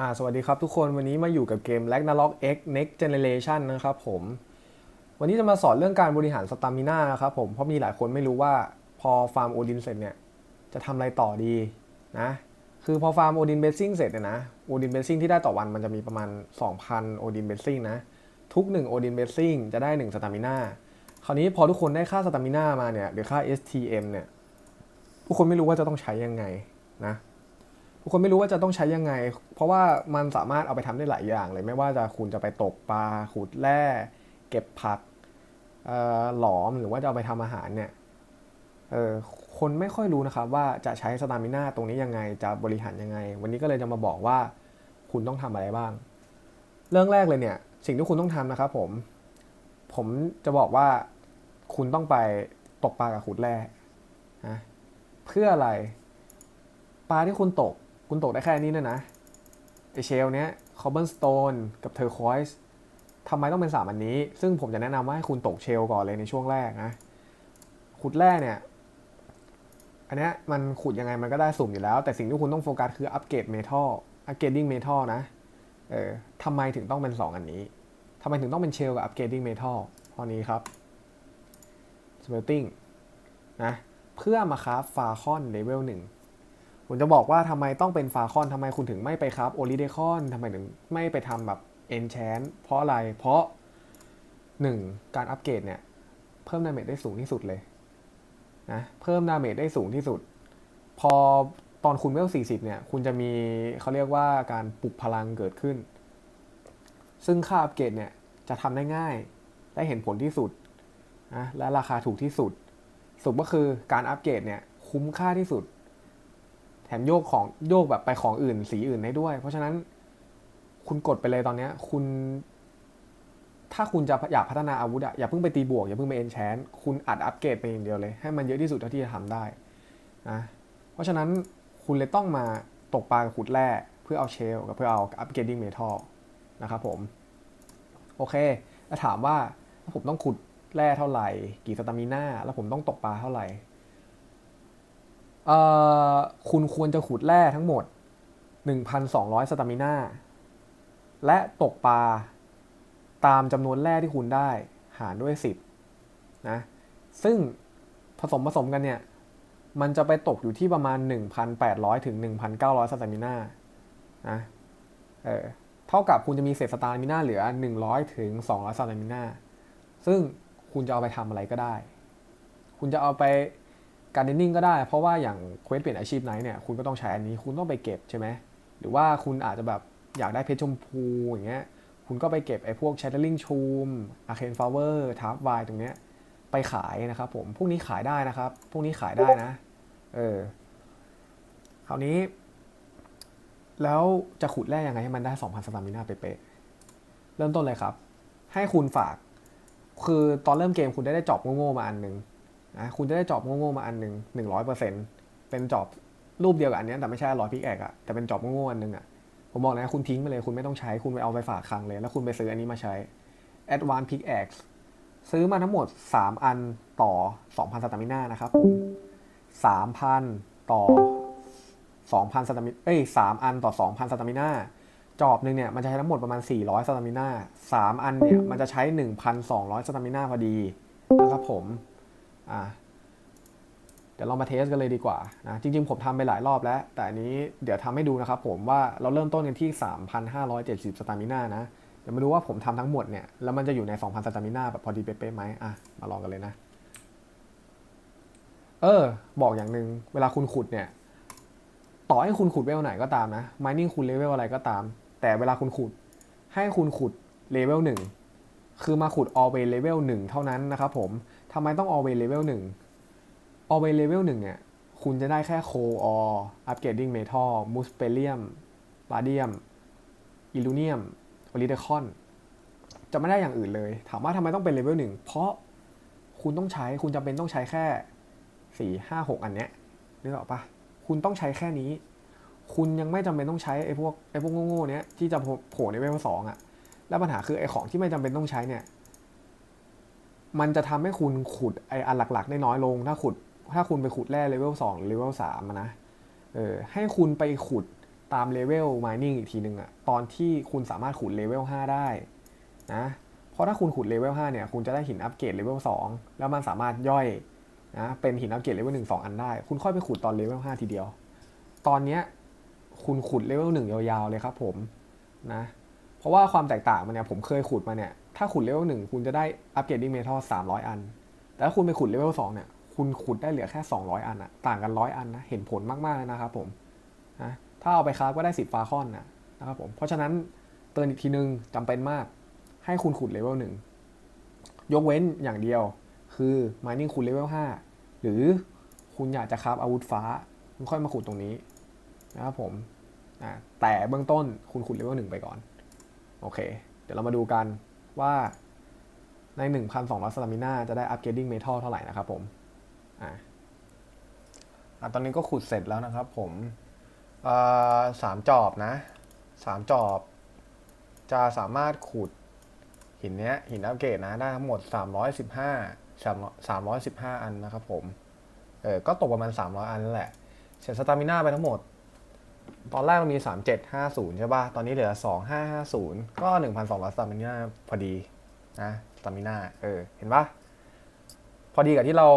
อ่าสวัสดีครับทุกคนวันนี้มาอยู่กับเกม Ragnarok X Next Generation นะครับผม วันนี้จะมาสอนเรื่องการบริหารสตามิน่านะครับผม เพราะมีหลายคนไม่รู้ว่าพอฟาร์มโอดินเสร็จเนี่ย จะทำอะไรต่อดีนะ คือพอฟาร์มโอดินเบสซิ่งเสร็จเนี่ยนะโอดินเบสซิ่งที่ได้ต่อวันมันจะมีประมาณ 2,000โอดินเบสซิ่งนะ ทุก1โอดินเบสซิ่งจะได้1สตามิน่าคราวนี้พอทุกคนได้ค่าสตามิน่ามาเนี่ยหรือค่า STM เนี่ยทุกคนไม่รู้ว่าจะต้องใช้ยังไงนะ ทุกคนไม่รู้ว่าจะต้องใช้ยังไง เพราะว่ามันสามารถเอาไปทำได้หลายอย่างเลย ไม่ว่าจะคุณจะไปตกปลาขุดแร่เก็บผักหลอมหรือว่าจะเอาไปทำอาหารเนี่ยคนไม่ค่อยรู้นะครับว่าจะใช้สตามิน่าตรงนี้ยังไงจะบริหารยังไง วันนี้ก็เลยจะมาบอกว่าคุณต้องทำอะไรบ้าง เรื่องแรกเลยเนี่ย สิ่งที่คุณต้องทำนะครับผม ผมจะบอกว่าคุณต้องไปตกปลากับขุดแร่นะเพื่ออะไรปลาที่คุณตก คุณตกได้แค่นี้เนยนะไอเชลเนี้ยคอ b เบิลสโตนกับเทอร์คอยส์ทำไมต้องเป็นสามอันนี้ ซึ่งผมจะแนะนำว่าให้คุณตกเชลก่อนเลยในช่วงแรกนะขุดแร่เนี่ยอันนี้มันขุดยังไงมันก็ได้สุ่มอยู่แล้ว แต่สิ่งที่คุณต้องโฟกัสคืออัปเกรดเมทัลอัปเกรดดิ้งเมทัลนะเออทำไมถึงต้องเป็น 2 อันนี้ทำไมถึงต้องเป็นเชลกับอัปเกรดดิ้งเมทัลข้อนี้ครับ smelting นะเพื่อมาคราฟฟาคอนเลเวลหนึ่ง ผมจะบอกว่าทำไมต้องเป็นฟาคอนทำไมคุณถึงไม่ไปครับโอลิเดคอนทำไมถึงไม่ไปทำแบบเอนแชนเพราะอะไร เพราะ 1. การอัปเกรดเนี่ย เพิ่มดาเมจได้สูงที่สุดเลยนะเพิ่มดาเมจได้สูงที่สุด พอตอนคุณเวล40 เนี่ย คุณจะมีเขาเรียกว่าการปลุกพลังเกิดขึ้น ซึ่งค่าอัปเกรดเนี่ย จะทำได้ง่าย ได้เห็นผลที่สุดนะและราคาถูกที่สุดสรุปก็คือการอัปเกรดเนี่ย คุ้มค่าที่สุด แถมโยกของโยกแบบไปของอื่น สีอื่นได้ด้วย เพราะฉะนั้นคุณกดไปเลยตอนเนี้ยคุณ ถ้าคุณจะอยากพัฒนาอาวุธอะอย่าเพิ่งไปตีบวก อย่าเพิ่งไปเอนแชนคุณอัดอัปเกรดไปอย่างเดียวเลย ให้มันเยอะที่สุดเท่าที่จะทำได้นะเพราะฉะนั้นคุณเลยต้องมาตกปลากับขุดแร่เพื่อเอาเชลกับเพื่อเอาอัปเกรดดิ้งเมทัลนะครับผม โอเค แล้วถามว่าถ้าผมต้องขุดแร่เท่าไหร่ กี่สตามิน่าแล้วผมต้องตกปลาเท่าไหร่ คุณควรจะขุดแร่ทั้งหมด 1,200 สตามิน่า และตกปลาตามจำนวนแร่ที่คุณได้หารด้วย 10 นะ ซึ่งผสมผสมกันเนี่ย มันจะไปตกอยู่ที่ประมาณ 1,800 ถึง 1,900 สตามิน่า นะ เออ เท่ากับคุณจะมีเศษสตามิน่าเหลือ 100 ถึง 200 สตามิน่า ซึ่งคุณจะเอาไปทำอะไรก็ได้ คุณจะเอาไป การเดนนิ่งก็ได้ เพราะว่าอย่างเควสเปลี่ยนอาชีพไหนเนี่ยคุณก็ต้องใช้อันนี้คุณต้องไปเก็บใช่ไหมหรือว่าคุณอาจจะแบบอยากได้เพชรชมพูอย่างเงี้ยคุณก็ไปเก็บไอ้พวก Shattering Tomb Arcane Flower t a r p w i ตรงเนี้ยไปขายนะครับผมพวกนี้ขายได้นะครับ พวกนี้ขายได้นะเออคราวนี้ แล้วจะขุดแร่ยังไงให้มันได้ 2,000สตามิน่าเป๊ะเริ่มต้นเลยครับ ให้คุณฝาก คือตอนเริ่มเกมคุณได้ได้จอบโง่ๆมาอันหนึ่งะคุณจะได้จอบโง่ๆมาอันหนึ่งหนึ่งร้อยเปอร์เซ็นเป็นจอบรูปเดียวกับอันนี้แต่ไม่ใช่ร้อยพิกแอกอะแต่เป็นจอบโง่ๆอันหนึ่งอะผมบอกนะคุณทิ้งไปเลยคุณไม่ต้องใช้คุณไปเอาไปฝากคลังเลย แล้วคุณไปซื้ออันนี้มาใช้ Advanced Pickaxe ซื้อมาทั้งหมด 3 อันต่อ 2,000สตามิน่านะครับผม3,000 ต่อ 2,000สตามิเอ้ย3อันต่อ 2,000สตามิน่าจอบหนึ่งเนี่ยมันจะใช้ทั้งหมดประมาณ 400สตามิน่า3อันเนี่ยมันจะใช้ 1,200สตามิน่าพอดีนะครับผม อะเดี๋ยวเรามาเทสกันเลยดีกว่านะจริงๆ ผมทำไปหลายรอบแล้ว แต่อันนี้เดี๋ยวทำให้ดูนะครับผมว่าเราเริ่มต้นกันที่ 3,570 สตามิน่านะ เดี๋ยวมาดูว่าผมทำทั้งหมดเนี่ย แล้วมันจะอยู่ใน 2,000 สตามิน่าแบบพอดีเป๊ะๆไหมอะ มาลองกันเลยนะ เออ บอกอย่างหนึ่งเวลาคุณขุดเนี่ย ต่อให้คุณขุดเลเวลไหนก็ตามนะ mining คุณเลเวลอะไรก็ตาม แต่เวลาคุณขุดให้คุณขุดเลเวลหนึ่งคือมาขุด always level 1 เท่านั้นนะครับผม ทำไมต้อง always level 1 always level 1เนี่ย คุณจะได้แค่ coal or upgrading metal muspellium radium illunium olidecon จะไม่ได้อย่างอื่นเลย ถามว่าทำไมต้องเป็น level 1เพราะคุณต้องใช้คุณจำเป็นต้องใช้แค่4 5 6อันเนี้ยนึกออกปะคุณต้องใช้แค่นี้ คุณยังไม่จำเป็นต้องใช้ไอ้พวกไอ้พวกโง่ๆเนี้ยที่จะโผล่ในเลเวลสองอะแล้วปัญหาคือไอ้ของที่ไม่จำเป็นต้องใช้เนี่ย มันจะทำให้คุณขุดไอ้อันหลักๆ ได้น้อยลง ถ้าขุด ถ้าคุณไปขุดแร่เลเวลสองหรือเลเวลสามนะเออให้คุณไปขุดตามเลเวล mining อีกทีหนึ่งอะตอนที่คุณสามารถขุดเลเวล5ได้นะเพราะถ้าคุณขุดเลเวล5เนี่ยคุณจะได้หินอัปเกรดเลเวล2แล้วมันสามารถย่อยนะเป็นหินอัปเกรดเลเวล1 2อันได้ คุณค่อยไปขุดตอนเลเวล5ทีเดียว ตอนเนี้ยคุณขุดเลเวล1ยาวๆเลยครับผมนะเพราะว่าความแตกต่างมันเนี่ยผมเคยขุดมาเนี่ย ถ้าขุดเลเวลหนึ่งคุณจะได้อัปเกรดดิ้งเมทัลสามร้อยอัน แต่ถ้าคุณไปขุดเลเวลสองเนี่ยคุณขุดได้เหลือแค่สองร้อยอันอะต่างกันร้อยอันนะ เห็นผลมาก ๆ เลยนะครับผมนะถ้าเอาไปคราฟก็ได้สิบฟาคอนนะนะครับผม เพราะฉะนั้นเตือนอีกทีนึงจำเป็นมาก ให้คุณขุดเลเวลหนึ่ง ยกเว้นอย่างเดียว คือ mining คุณเลเวลห้าหรือคุณอยากจะคราฟอาวุธฟ้า คุณค่อยมาขุดตรงนี้นะครับผมแต่เบื้องต้นคุณขุดเลเวลหนึ่งไปก่อน โอเค เดี๋ยวเรามาดูกัน ว่าใน 1,200 สตามิน่าจะได้ upgrading metal เท่าไหร่นะครับผมอ่าอะตอนนี้ก็ขุดเสร็จแล้วนะครับผมสามจอบนะสามจอบ จะสามารถขุดหินเนี้ยหินอัปเกรดนะได้ทั้งหมด 315 315 อันนะครับผม เออก็ตกประมาณ 300 อันนั่นแหละ เสร็จสตามิน่าไปทั้งหมด ตอนแรกมันมี 3750 ใช่ป่ะ ตอนนี้เหลือ 2550 ก็ 1,200สตามิน่าพอดีนะสตามิน่าเออ เห็นป่ะ พอดีกับที่เรา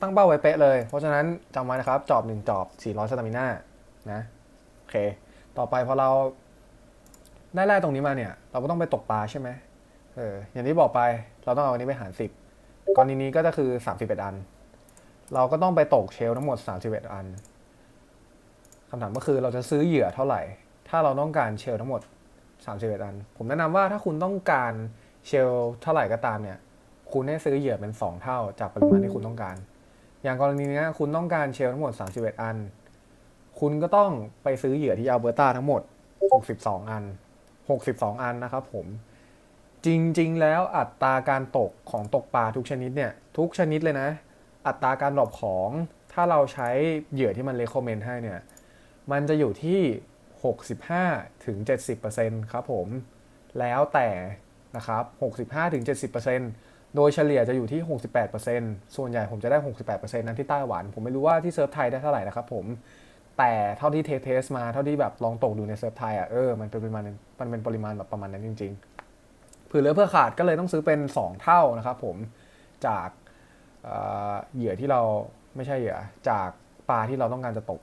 ตั้งเป้าไว้เป๊ะเลย เพราะฉะนั้นจำไว้นะครับ จอบ 1 จอบ 400สตามิน่านะโอเค ต่อไปพอเราได้แร่ตรงนี้มาเนี่ย เราก็ต้องไปตกปลาใช่ไหมเออ อย่างที่บอกไป เราต้องเอาอันนี้ไปหาร 10กรณีนี้ก็จะคือ 31 อัน เราก็ต้องไปตกเชลทั้งหมด 31 อัน คำถามก็คือเราจะซื้อเหยื่อเท่าไหร่ ถ้าเราต้องการเชลทั้งหมด31อัน ผมแนะนำว่าถ้าคุณต้องการเชลเท่าไหร่ก็ตามเนี่ย คุณให้ซื้อเหยื่อเป็น 2 เท่าจากปริมาณที่คุณต้องการ อย่างกรณีนี้คุณต้องการเชลทั้งหมด 31 อัน คุณก็ต้องไปซื้อเหยื่อที่อัลเบอร์ตาทั้งหมด 62 อัน 62 อันนะครับผม จริงๆ แล้วอัตราการตกของตกปลาทุกชนิดเนี่ย ทุกชนิดเลยนะ อัตราการดรอปของถ้าเราใช้เหยื่อที่มันเลคคอมเมนต์ให้เนี่ย มันจะอยู่ที่ 65ถึง70%ครับผม แล้วแต่นะครับ65ถึง70%โดยเฉลี่ยจะอยู่ที่ 68%ส่วนใหญ่ผมจะได้ 68%นั้นที่ไต้หวัน ผมไม่รู้ว่าที่เซิร์ฟไทยได้เท่าไหร่นะครับผมแต่เท่าที่เทสเทสมาเท่าที่แบบลองตกดูในเซิร์ฟไทยอะเออมันเป็นปริมาณมันเป็นปริมาณแบบประมาณนั้นจริงๆเผื่อเหลือเพื่อขาดก็เลยต้องซื้อเป็น 2 เท่านะครับผมจากเหยื่อที่เราไม่ใช่เหยื่อจากปลาที่เราต้องการจะตก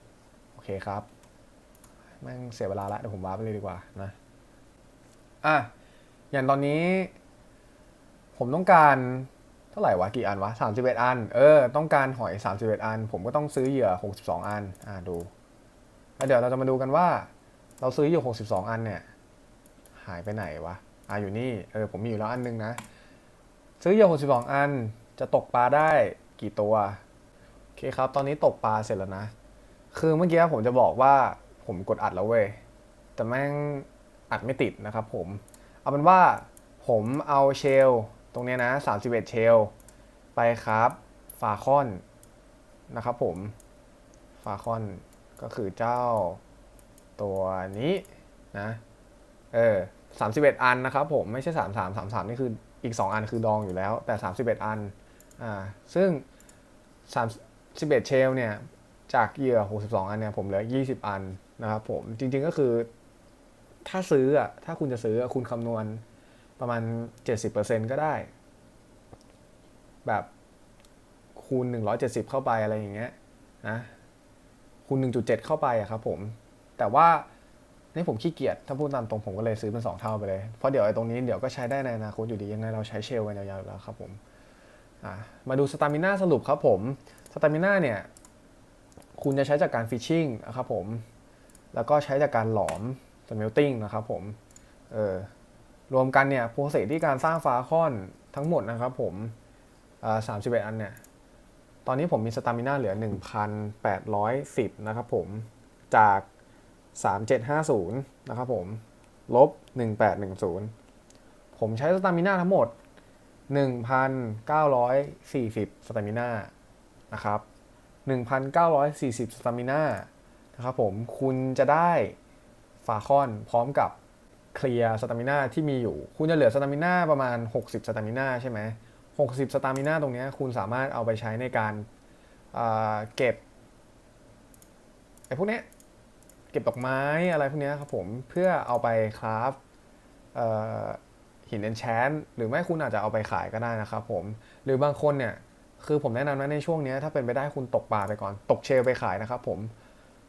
เคครับแม่งเสียเวลาละเดี๋ยวผมวาร์ปไปเลยดีกว่านะอะอย่างตอนนี้ ผมต้องการเท่าไหร่วะกี่อันวะ31อัน เออ ต้องการหอย31อัน ผมก็ต้องซื้อเหยื่อ62อัน อ่าดูแล้วเดี๋ยวเราจะมาดูกันว่า เราซื้อเหยื่อ62อันเนี่ย หายไปไหนวะอ่าอยู่นี่เออผมมีอยู่แล้วอันนึงนะ ซื้อเหยื่อ62อันจะตกปลาได้กี่ตัวโอเคครับ ตอนนี้ตกปลาเสร็จแล้วนะ คือเมื่อกี้ผมจะบอกว่าผมกดอัดแล้วเว้ย แต่แม่งอัดไม่ติดนะครับผม เอาเป็นว่าผมเอาเชลตรงเนี้ยนะ 31 เชลไปครับฟาคอนนะครับผมฟาคอนก็คือเจ้าตัวนี้นะเออ31อันนะครับผมไม่ใช่33 33นี่คืออีก2อันคือดองอยู่แล้ว แต่31อันอ่าซึ่ง31เชลเนี่ย จากเหยื่อ 62 อันเนี่ยผมเหลือ 20 อันนะครับผมจริงๆก็คือ ถ้าซื้ออะถ้าคุณจะซื้อคุณคำนวณประมาณ 70%ก็ได้ แบบคูณ 170 เข้าไปอะไรอย่างเงี้ยนะคูณ 1.7 เข้าไปอะครับผม แต่ว่านี่ผมขี้เกียจถ้าพูดตามตรงผมก็เลยซื้อเป็น 2 เท่าไปเลย เพราะเดี๋ยวไอ้ตรงนี้เดี๋ยวก็ใช้ได้ในอนาคตอยู่ดียังไงเราใช้เชลกันยาวๆแล้วครับผมมาดูสตามิน่าสรุปครับผมสตามิน่าเนี่ย คุณจะใช้จากการฟิชชิ่งนะครับผม แล้วก็ใช้จากการหลอมสเมลติ้งนะครับผม เออ รวมกันเนี่ยโปรเซสที่การสร้างฟาคอนทั้งหมดนะครับผมสามสิบเอ็ดอันเนี่ย ตอนนี้ผมมีสตามิน่าเหลือ 1,810 นะครับผม จาก 3750 นะครับผม ลบ 1810 ผมใช้สตามิน่าทั้งหมด 1,940 สตามิน่านะครับ 1,940 สตามิน่านะครับผมคุณจะได้ฟาคอนพร้อมกับเคลียร์สตามิน่าที่มีอยู่ คุณจะเหลือสตามิน่าประมาณ 60 สตามิน่าใช่ไหม60 สตามิน่าตรงนี้คุณสามารถเอาไปใช้ในการเอ่อเก็บไอ้พวกเนี้ยเก็บดอกไม้อะไรพวกเนี้ยครับผมเพื่อเอาไปคราฟหินเอนแชนหรือไม่คุณอาจจะเอาไปขายก็ได้นะครับผม หรือบางคนเนี่ย คือผมแนะนำนะในช่วงนี้ถ้าเป็นไปได้คุณตกปลาไปก่อน ตกเชลไปขายนะครับผม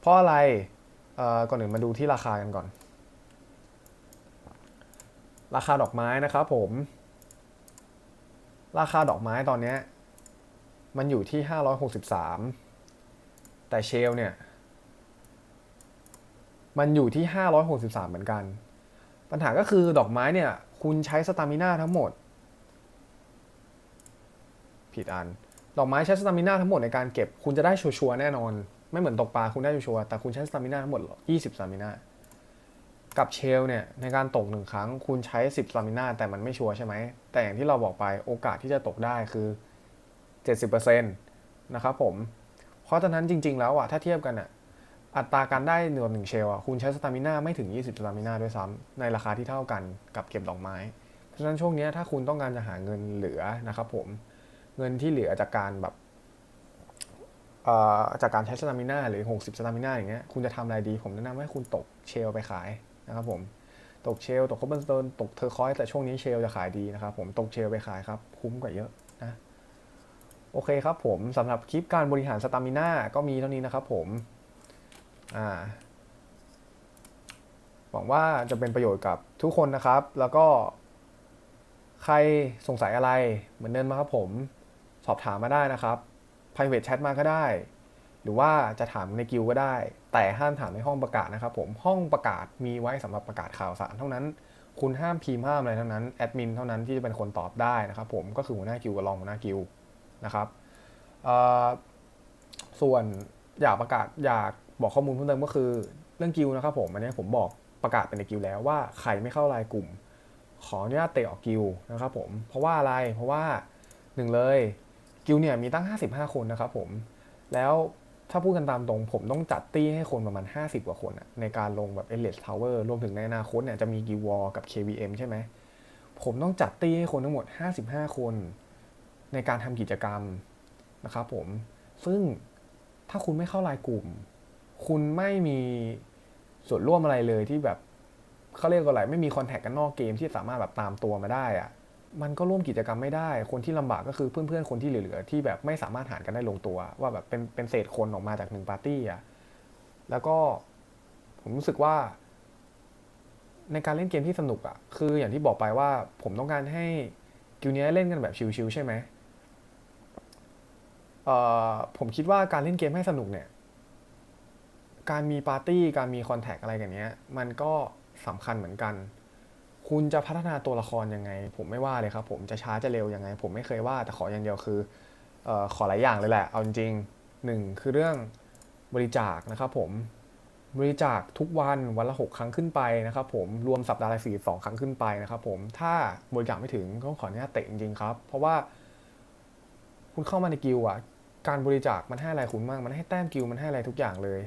เพราะอะไรก่อนอื่นมาดูที่ราคากันก่อน ราคาดอกไม้นะครับผม ราคาดอกไม้ตอนนี้มันอยู่ที่ 563 แต่เชลเนี่ย มันอยู่ที่ 563 เหมือนกัน ปัญหาก็คือดอกไม้เนี่ย คุณใช้สตามิน่าทั้งหมด ผิดอัน ดอกไม้ใช้สตามิน่าทั้งหมดในการเก็บ คุณจะได้ชัวร์แน่นอน ไม่เหมือนตกปลาคุณได้ชัวร์แต่คุณใช้สตามิน่าทั้งหมด 20สตามิน่ากับเชลเนี่ยในการตกหนึ่งครั้ง คุณใช้ 10สตามิน่าแต่มันไม่ชัวร์ใช่ไหม แต่อย่างที่เราบอกไปโอกาสที่จะตกได้คือ 70%นะครับผม เพราะฉะนั้นจริง ๆ แล้วอะถ้าเทียบกันอะอัตราการได้หนึ่งหนึ่งเชลอะคุณใช้สตามิน่าไม่ถึง 20สตามิน่าด้วยซ้ำในราคาที่เท่ากันกับเก็บดอกไม้ เพราะฉะนั้นช่วงนี้ถ้าคุณต้องการจะหาเงินเหลือนะครับผม เงินที่เหลือจากการแบบจากการใช้สตามิน่าหรือ 60สตามิน่าอย่างเงี้ยคุณจะทำอะไรดี ผมแนะนำให้คุณตกเชลไปขายนะครับผมตกเชลตกคอปเปอร์สโตนตกเทอร์คอยส์แต่ช่วงนี้เชลจะขายดีนะครับผมตกเชลไปขายครับคุ้มกว่าเยอะนะโอเคครับผมสำหรับคลิปการบริหารสตามิน่าก็มีเท่านี้นะครับผมอ่าหวังว่าจะเป็นประโยชน์กับทุกคนนะครับ แล้วก็ใครสงสัยอะไรเหมือนเดิมมาครับผม สอบถามมาได้นะครับ private chat มาก็ได้ หรือว่าจะถามในกิวก็ได้ แต่ห้ามถามในห้องประกาศนะครับผมห้องประกาศมีไว้สำหรับประกาศข่าวสารเท่านั้น คุณห้ามพิมพ์ห้ามอะไรเท่านั้นแอดมินเท่านั้นที่จะเป็นคนตอบได้นะครับผมก็คือหัวหน้ากิวกับรองหัวหน้ากิวนะครับส่วนอยากประกาศอยากบอกข้อมูลเพิ่มเติมก็คือเรื่องกิลนะครับผมอันนี้ผมบอกประกาศเป็นในกิลแล้วว่าใครไม่เข้ารายกลุ่ม ขออนุญาตเตะออกกิลนะครับผมเพราะว่าอะไรเพราะว่าหนึ่งเลย กิลเนี่ยมีตั้ง 55 คนนะครับผม แล้วถ้าพูดกันตามตรงผมต้องจัดตี้ให้คนประมาณ 50 กว่าคนในการลงแบบ e l i t e Tower รวมถึงในอนาคตเนี่ยจะมีกิวอลกับ KVM ใช่ไหม ผมต้องจัดตี้ให้คนทั้งหมด 55 คน ในการทำกิจกรรมนะครับผม ซึ่งถ้าคุณไม่เข้ารายกลุ่ม คุณไม่มีส่วนร่วมอะไรเลยที่แบบเขาเรียกว่าอะไรไม่มีคอนแทคกันนอกเกมที่สามารถแบบตามตัวมาได้อะ มันก็ร่วมกิจกรรมไม่ได้ คนที่ลำบากก็คือเพื่อนๆ คนที่เหลือๆ ที่แบบไม่สามารถหารกันได้ลงตัว ว่าแบบเป็นเป็นเศษคนออกมาจากหนึ่งปาร์ตี้อะแล้วก็ผมรู้สึกว่า ในการเล่นเกมที่สนุกอะคืออย่างที่บอกไปว่าผมต้องการให้กิวเนี้ยเล่นกันแบบชิลๆใช่ไหมเอ่อผมคิดว่าการเล่นเกมให้สนุกเนี่ย การมีปาร์ตี้ การมีคอนแทคอะไรกันเนี้ย มันก็สำคัญเหมือนกัน คุณจะพัฒนาตัวละครยังไง ผมไม่ว่าเลยครับ ผมจะช้าจะเร็วยังไง ผมไม่เคยว่าแต่ขออย่างเดียวคือออขอหลายอย่างเลยแหละ เอาจริงหนึ่งคือเรื่องบริจาคนะครับผมบริจาคทุกวันวันละ 6 ครั้งขึ้นไปนะครับผมรวมสัปดาห์ละสี่สองครั้งขึ้นไปนะครับผมถ้าบริจาคไม่ถึงก็ขออนุญาตเตะจริงๆครับ เพราะว่า คุณเข้ามาในกิลอะ การบริจาคมันให้อะไรคุณมาก มันให้แต้มกิลมันให้อะไรทุกอย่างเลย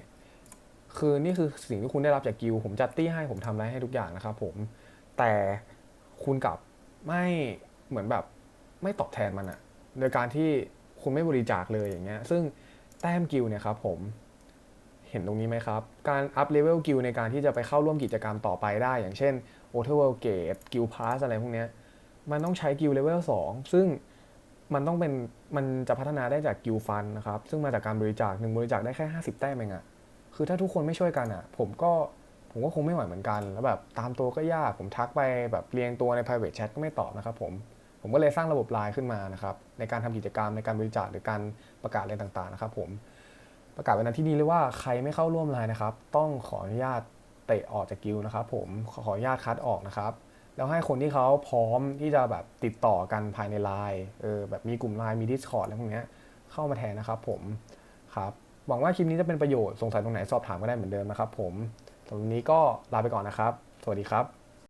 คือนี่คือสิ่งที่คุณได้รับจากกิลผมจัดตี้ให้ผมทำอะไรให้ทุกอย่างนะครับผม แต่คุณกลับไม่เหมือนแบบไม่ตอบแทนมันอะโดยการที่คุณไม่บริจาคเลยอย่างเงี้ย ซึ่งแต้มกิลเนี่ยครับผมเห็นตรงนี้ไหมครับ การอัพเลเวลกิลในการที่จะไปเข้าร่วมกิจกรรมต่อไปได้ อย่างเช่น o t e r w o r l d Gate กิลพาสอะไรพวกเนี้ยมันต้องใช้กิลเลเวล2ซึ่งมันต้องเป็นมันจะพัฒนาได้จากกิลฟันนะครับ ซึ่งมาจากการบริจาคหนึ่งบริจาคได้แค่ 50 แต้มเองอะคือถ้าทุกคนไม่ช่วยกันอะผมก็ ผมก็คงไม่ไหวเหมือนกัน แล้วแบบตามตัวก็ยาก ผมทักไปแบบเรียงตัวใน private chat ก็ไม่ตอบนะครับผม ผมก็เลยสร้างระบบไลน์ขึ้นมานะครับในการทำกิจกรรมในการบริจาคหรือการประกาศอะไรต่างๆนะครับผมประกาศไว้ในที่นี้เลยว่าใครไม่เข้าร่วมไลน์นะครับ ต้องขออนุญาตเตะออกจากกิลนะครับผมขอขออนุญาตคัดออกนะครับแล้วให้คนที่เขาพร้อมที่จะแบบติดต่อกันภายในไลน์เออแบบมีกลุ่มไลน์มี Discord อะไรพวกเนี้ยเข้ามาแทนนะครับผมครับหวังว่าคลิปนี้จะเป็นประโยชน์สงสัยตรงไหนสอบถามก็ได้เหมือนเดิมนะครับผม สำหรับวันนี้ก็ลาไปก่อนนะครับ สวัสดีครับ